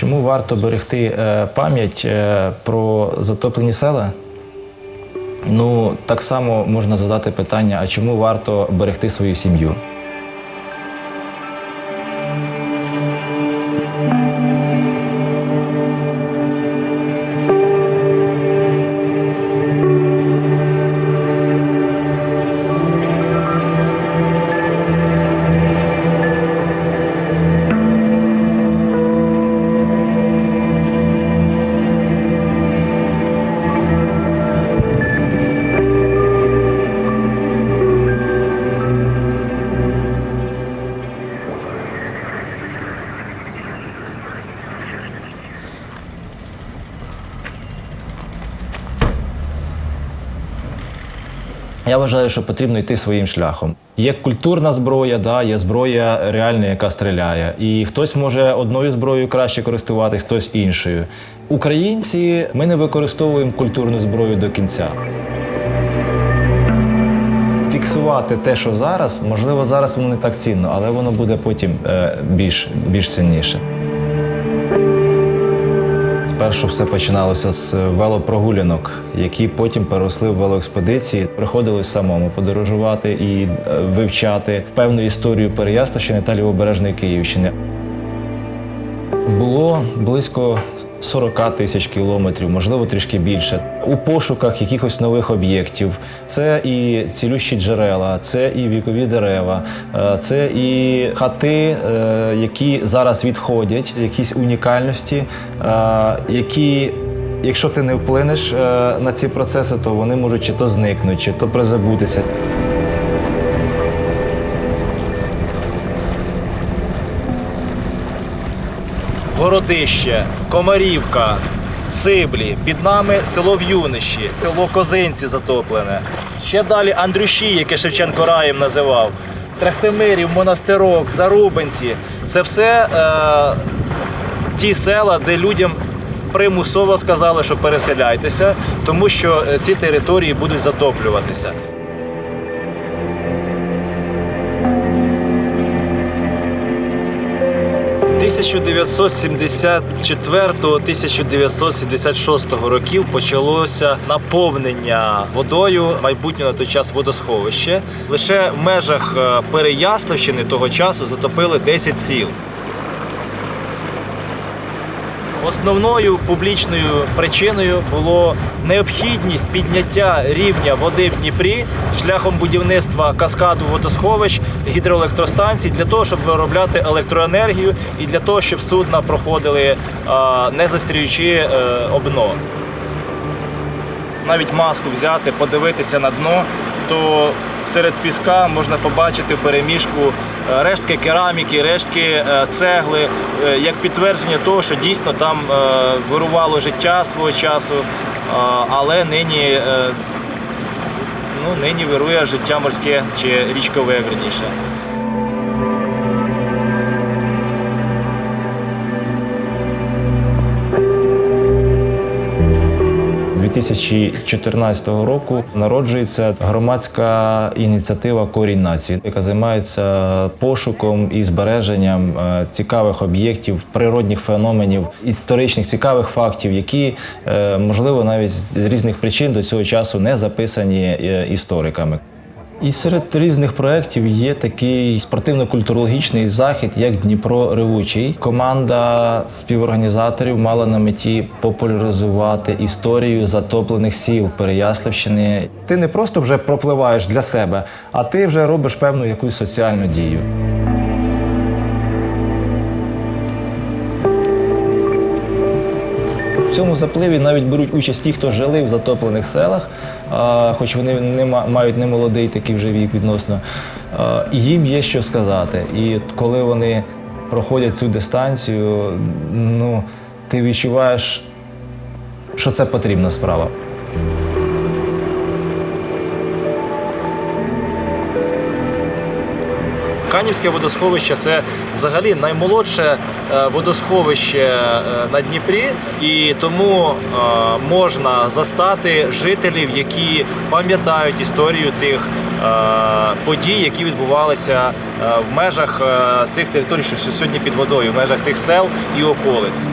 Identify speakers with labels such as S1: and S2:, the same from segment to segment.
S1: Чому варто берегти е, пам'ять е, про затоплені села? Ну, так само можна задати питання: а чому варто берегти свою сім'ю? Я вважаю, що потрібно йти своїм шляхом. Є культурна зброя, да, є зброя реальна, яка стріляє. І хтось може одною зброєю краще користуватись, хтось іншою. Українці ми не використовуємо культурну зброю до кінця. Фіксувати те, що зараз, можливо, зараз воно не так цінно, але воно буде потім е, більш, більш цінніше. Спершу все починалося з велопрогулянок, які потім переросли в велоекспедиції. Приходилось самому подорожувати і е, вивчати певну історію Переяславщини та Лівобережної Київщини. Було близько 40 тисяч кілометрів, можливо, трішки більше. У пошуках якихось нових об'єктів. Це і цілющі джерела, це і вікові дерева, е, це і хати, е, які зараз відходять, якісь унікальності, е, які. Якщо ти не вплинеш на ці процеси, то вони можуть чи то зникнути, чи то призабутися.
S2: Городище, Комарівка, Циблі, під нами село В'юнищі, село Козинці затоплене. Ще далі Андрющі, яке Шевченко раєм називав, Трехтимирів, Монастирок, Зарубинці. Це все е, ті села, де людям примусово сказали, що переселяйтеся, тому що е, ці території будуть затоплюватися. 1974-1976 років почалося наповнення водою майбутнього на той час водосховище. Лише в межах е, Переяславщини того часу затопили 10 сіл. Основною публічною причиною було необхідність підняття рівня води в Дніпрі шляхом будівництва каскаду водосховищ гідроелектростанцій для того, щоб виробляти електроенергію і для того, щоб судна проходили не застріючи е, обно. Навіть маску взяти, подивитися на дно, то серед піска можна побачити переміжку е, рештки кераміки, рештки е, цегли, е, як підтвердження того, що дійсно там е, вирувало життя свого часу, але нині, е, ну, нині вирує життя морське чи річкове верніше.
S1: – 2014 року народжується громадська ініціатива Корінь нації, яка займається пошуком і збереженням е, цікавих об'єктів, природних феноменів, історичних цікавих фактів, які е, можливо навіть з різних причин до цього часу не записані е, істориками. І серед різних проєктів є такий спортивно-культурологічний захід, як Дніпро Ревучий. Команда співорганізаторів мала на меті популяризувати історію затоплених сіл Переяславщини. Ти не просто вже пропливаєш для себе, а ти вже робиш певну якусь соціальну дію. Цьому запливі навіть беруть участь ті, хто жили в затоплених селах, хоч вони не ма- мають немолодий такий вже вік відносно. Їм є що сказати. І коли вони проходять цю дистанцію, ну, ти відчуваєш, що це потрібна справа.
S2: Канівське водосховище це взагалі наймолодше е, водосховище е, на Дніпрі, і тому е, можна застати жителів, які пам'ятають історію тих подій, які відбувалися в межах цих територій, що сьогодні під водою, в межах тих сел і околиць.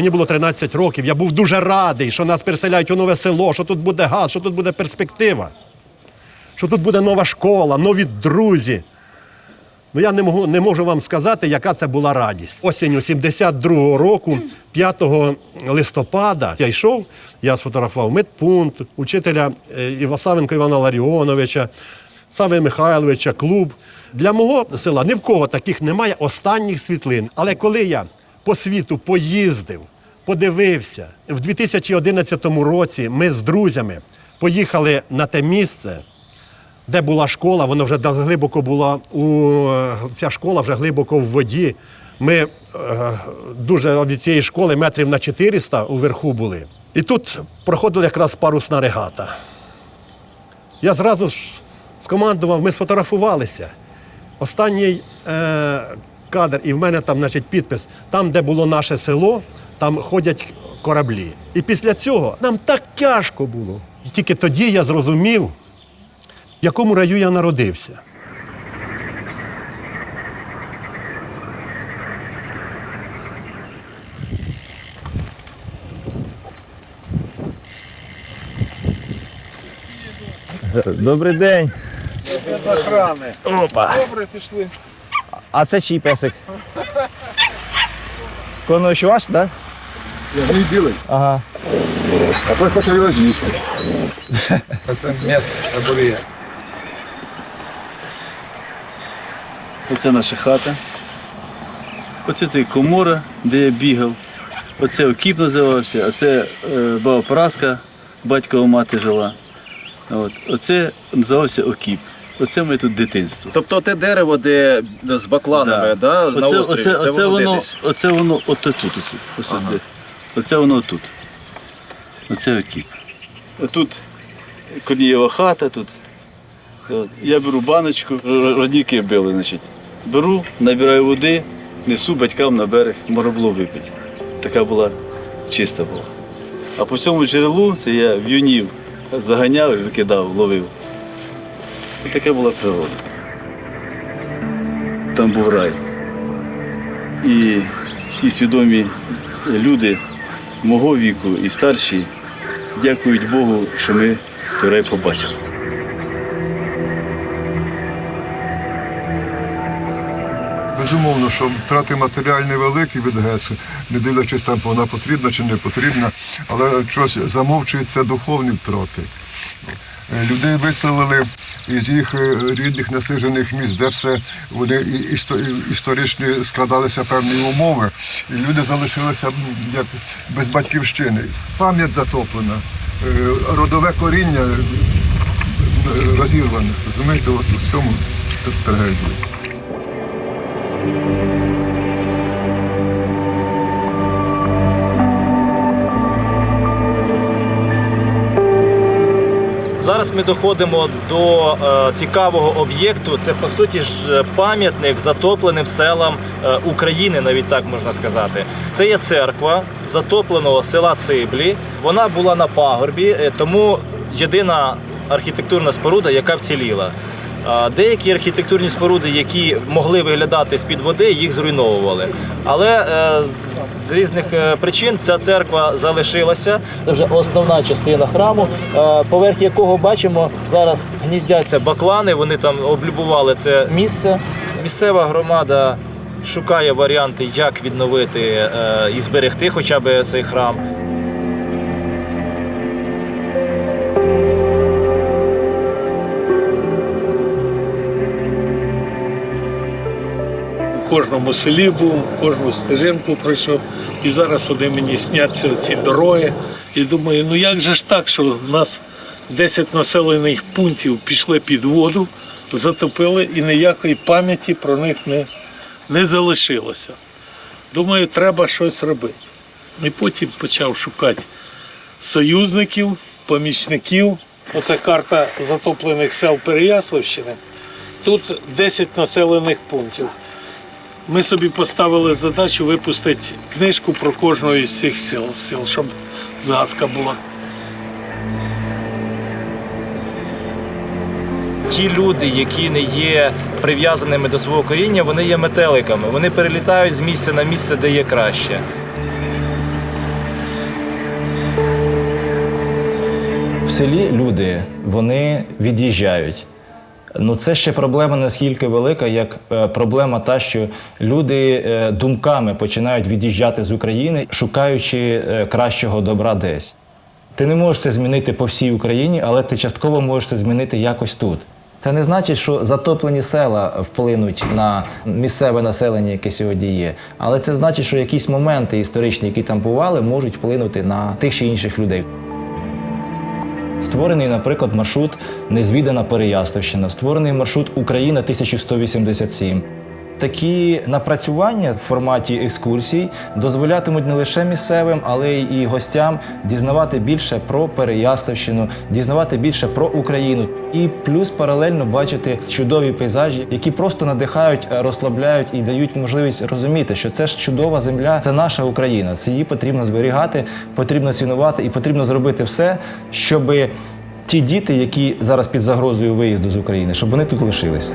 S3: Мені було 13 років. Я був дуже радий, що нас переселяють у нове село, що тут буде газ, що тут буде перспектива, що тут буде нова школа, нові друзі. Ну я не можу, не можу вам сказати, яка це була радість. Осінню 72-го року, 5 листопада, я йшов, я сфотографував медпункт, учителя е, Івасавенко Івана Ларіоновича, Сави Михайловича, клуб. Для мого села ні в кого таких немає останніх світлин. Але коли я по світу поїздив, подивився, в 2011 році ми з друзями поїхали на те місце, де була школа, вона вже глибоко була у ця школа вже глибоко в воді. Ми е, дуже від цієї школи метрів на 400 уверху були. І тут проходила якраз парусна регата. Я зразу ж скомандував, ми сфотографувалися. Останній е, кадр, і в мене там, значить, підпис, там, де було наше село, там ходять кораблі. І після цього нам так тяжко було. І тільки тоді я зрозумів, в якому раю я народився.
S4: Добрий день.
S5: Охрани.
S4: Опа.
S5: Добре, пішли.
S4: А це чий песик? Конович ваш, так?
S6: Я не білий,
S4: Ага.
S6: а той хоче його з'їсти.
S5: Це місце аборія.
S7: Оце наша хата. Оце це комора, де я бігав. Оце окіп називався, оце е, баба Праска, батькова мати жила. От. Оце називався окіп. Оце моє тут дитинство.
S1: Тобто те дерево, де з бакланами, да. на
S7: Оце,
S1: острові,
S7: оце,
S1: це
S7: оце,
S1: воно
S7: воно,
S1: десь?
S7: оце воно ото тут. Оце, оце, де. оце воно тут. Оце окіп. Тут Корнієва хата тут. Я беру баночку, р- родніки били, значить. Беру, набираю води, несу батькам на берег, можна було випити. Така була чиста була. А по цьому джерелу це я в'юнів заганяв і викидав, ловив. І така була природа. Там був рай. І всі свідомі люди мого віку і старші дякують Богу, що ми той рай побачили.
S6: Безумовно, що втрати матеріальні великі від ГЕС, не дивлячись там, вона потрібна чи не потрібна, але щось замовчуються духовні втрати. Людей виселили із їх е, рідних насижених місць, де все вони і- істо- і- історичні складалися певні умови, і люди залишилися як без батьківщини. Пам'ять затоплена, е, родове коріння е, розірване. Розумієте, у цьому трагедія.
S1: Зараз ми доходимо до е, цікавого об'єкту. Це по суті ж е, пам'ятник затопленим селам е, України, навіть так можна сказати. Це є церква затопленого села Циблі. Вона була на пагорбі, тому єдина архітектурна споруда, яка вціліла. Деякі архітектурні споруди, які могли виглядати з-під води, їх зруйновували. Але е, з різних е, причин ця церква залишилася. Це вже основна частина храму, е, поверх якого бачимо зараз гніздяться баклани. Вони там облюбували це місце. Місцева громада шукає варіанти, як відновити і зберегти хоча б цей храм.
S5: Кожному селі був, кожну стежинку пройшов. І зараз вони мені сняться ці дороги. І думаю, ну як же ж так, що в нас 10 населених пунктів пішли під воду, затопили і ніякої пам'яті про них не, не залишилося. Думаю, треба щось робити. І потім почав шукати союзників, помічників. Оце карта затоплених сел Переяславщини. Тут 10 населених пунктів. Ми собі поставили задачу випустити книжку про кожного із цих сіл, сіл, щоб згадка була.
S1: Ті люди, які не є прив'язаними до свого коріння, вони є метеликами. Вони перелітають з місця на місце, де є краще. В селі люди вони від'їжджають. Ну, це ще проблема наскільки велика, як е, проблема та, що люди е, думками починають від'їжджати з України, шукаючи е, кращого добра десь. Ти не можеш це змінити по всій Україні, але ти частково можеш це змінити якось тут. Це не значить, що затоплені села вплинуть на місцеве населення, яке сьогодні є. Але це значить, що якісь моменти історичні, які там бували, можуть вплинути на тих чи інших людей. Створений, наприклад, маршрут Незвідана Переяславщина, створений маршрут Україна 1187. Такі напрацювання в форматі екскурсій дозволятимуть не лише місцевим, але й гостям дізнавати більше про Переяславщину, дізнавати більше про Україну і плюс паралельно бачити чудові пейзажі, які просто надихають, розслабляють і дають можливість розуміти, що це ж чудова земля, це наша Україна. Це її потрібно зберігати, потрібно цінувати і потрібно зробити все, щоби ті діти, які зараз під загрозою виїзду з України, щоб вони тут лишились.